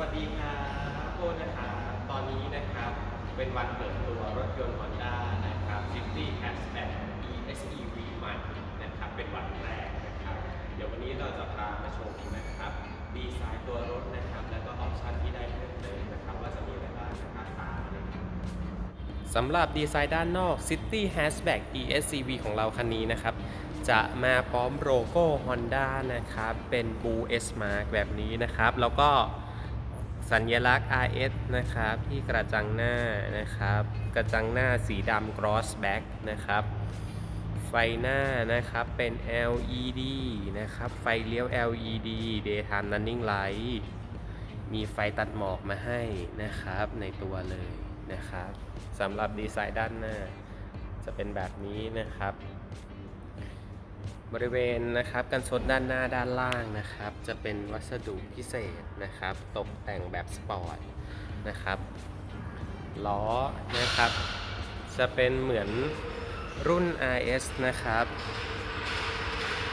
วัสดีครับโอ้นะครับตอนนี้นะครับเป็นวันเปิดตัวรถยนต์ Honda นะครับ City Hatchback ESEV ใหม่นะครับเป็นวันแรกนะครับ เดี๋ยววันนี้เราจะพามาชมนะครับ ดีไซน์ตัวรถนะครับ แล้วก็ออปชันที่ได้เพิ่มเติมนะครับ ว่าจะมีอะไรบ้างนะครับตามเลยสำหรับดีไซน์ด้านนอก City Hatchback ESCV ของเราคันนี้นะครับ จะมาพร้อมโลโก้ Honda นะครับ เป็น Blue S Mark แบบนี้นะครับ แล้วก็ สัญลักษณ์ RS นะครับ ที่กระจังหน้านะครับ กระจังหน้าสีดำ Cross Back นะครับ ไฟหน้านะครับเป็น LED นะครับ ไฟเลี้ยว LED Daytime Running Light มีไฟตัดหมอกมาให้นะครับในตัวเลยนะครับสำหรับดีไซน์ด้านหน้า จะเป็นแบบนี้นะครับ บริเวณนะครับกันชนด้านหน้าด้านล่างนะครับ จะเป็นวัสดุพิเศษนะครับ ตกแต่งแบบสปอร์ตนะครับล้อนะครับ จะเป็นเหมือนรุ่น RS นะครับ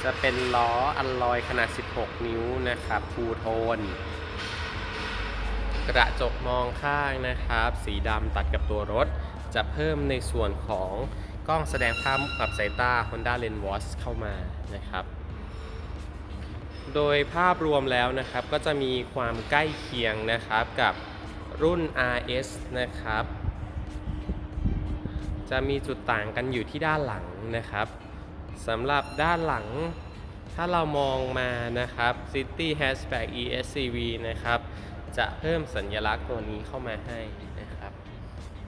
จะเป็นล้ออัลลอยขนาด 16 นิ้วนะครับฟูโทน กระจกมองข้างนะครับ สีดำตัดกับตัวรถ จะเพิ่มในส่วนของ กล้องแสดงภาพกับสายตา Honda Lens Watch เข้ามานะครับ โดยภาพรวมแล้วนะครับก็จะมีความใกล้เคียงนะครับกับรุ่น RS นะครับ จะมีจุดต่างกันอยู่ที่ด้านหลังนะครับสำหรับด้านหลังถ้าเรามองมานะครับ City Hatchback ESCV นะครับ จะเพิ่มสัญลักษณ์ตัวนี้เข้ามาให้นะครับ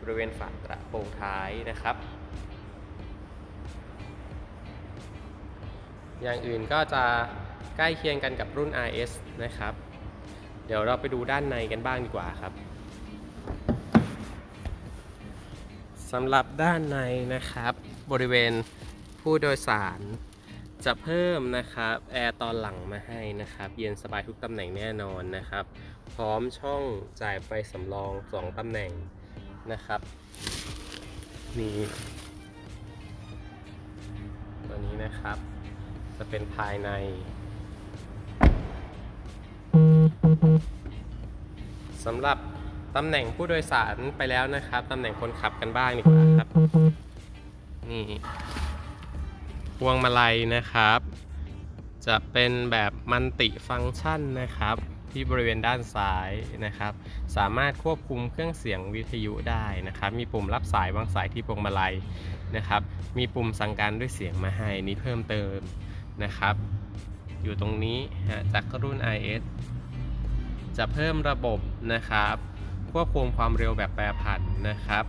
บริเวณฝากระโปรงท้ายนะครับ อย่างอื่นก็จะใกล้เคียงกันกับรุ่น RS นะครับ เดี๋ยวเราไปดูด้านในกันบ้างดีกว่าครับสำหรับด้านในนะครับ บริเวณผู้โดยสารจะเพิ่มนะครับแอร์ตอนหลังมาให้นะครับ เย็นสบายทุกตำแหน่งแน่นอนนะครับ พร้อมช่องจ่ายไฟสำรอง2ตำแหน่งนะครับมีตัวนี้นะครับ จะเป็นภายใน สำหรับตำแหน่งผู้โดยสารไปแล้วนะครับ ตำแหน่งคนขับกันบ้างดีกว่าครับ นี่พวงมาลัยนะครับ จะเป็นแบบมันติฟังก์ชันนะครับ ที่บริเวณด้านซ้ายนะครับ สามารถควบคุมเครื่องเสียงวิทยุได้นะครับ มีปุ่มรับสายวางสายที่พวงมาลัยนะครับ มีปุ่มสั่งการด้วยเสียงมาให้นี้เพิ่มเติม นะครับ อยู่ตรงนี้ฮะจากรุ่น IS จะเพิ่มระบบนะครับ ควบคุมความเร็วแบบแปรผันนะครับ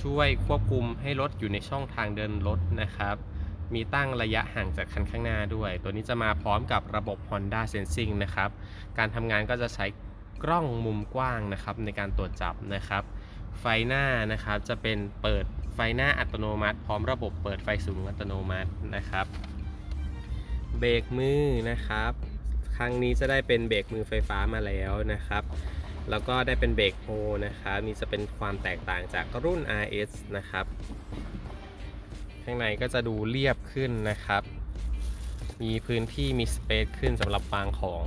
ช่วยควบคุมให้รถอยู่ในช่องทางเดินรถนะครับ มีตั้งระยะห่างจากคันข้างหน้าด้วย ตัวนี้จะมาพร้อมกับระบบ Honda Sensing นะครับ การทำงานก็จะใช้กล้องมุมกว้างนะครับในการตรวจจับนะครับ ไฟหน้านะครับจะเป็นเปิดไฟหน้าอัตโนมัติ พร้อมระบบเปิดไฟสูงอัตโนมัตินะครับ เบรกมือนะครับ ครั้งนี้จะได้เป็นเบรกมือไฟฟ้ามาแล้วนะครับ แล้วก็ได้เป็นเบรกโฮนะครับนี่จะเป็นความแตกต่างจากรุ่น RS นะครับ ข้างในก็จะดูเรียบขึ้นนะครับ มีพื้นที่มีสเปซขึ้นสำหรับวางของ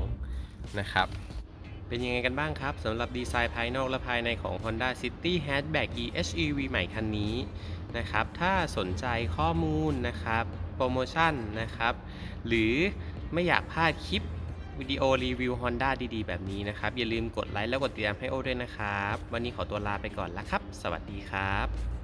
นะครับเป็นยังไงกันบ้างครับสำหรับดีไซน์ภายนอกและภายในของ Honda City Hatchback EHEV ใหม่คันนี้นะครับ ถ้าสนใจข้อมูลนะครับ โปรโมชั่นนะครับ หรือไม่อยากพลาดคลิปวิดีโอรีวิว Honda ดีๆ แบบนี้นะครับ อย่าลืมกดไลค์แล้วกดติดตามให้โอด้วยนะครับ วันนี้ขอตัวลาไปก่อนละครับ สวัสดีครับ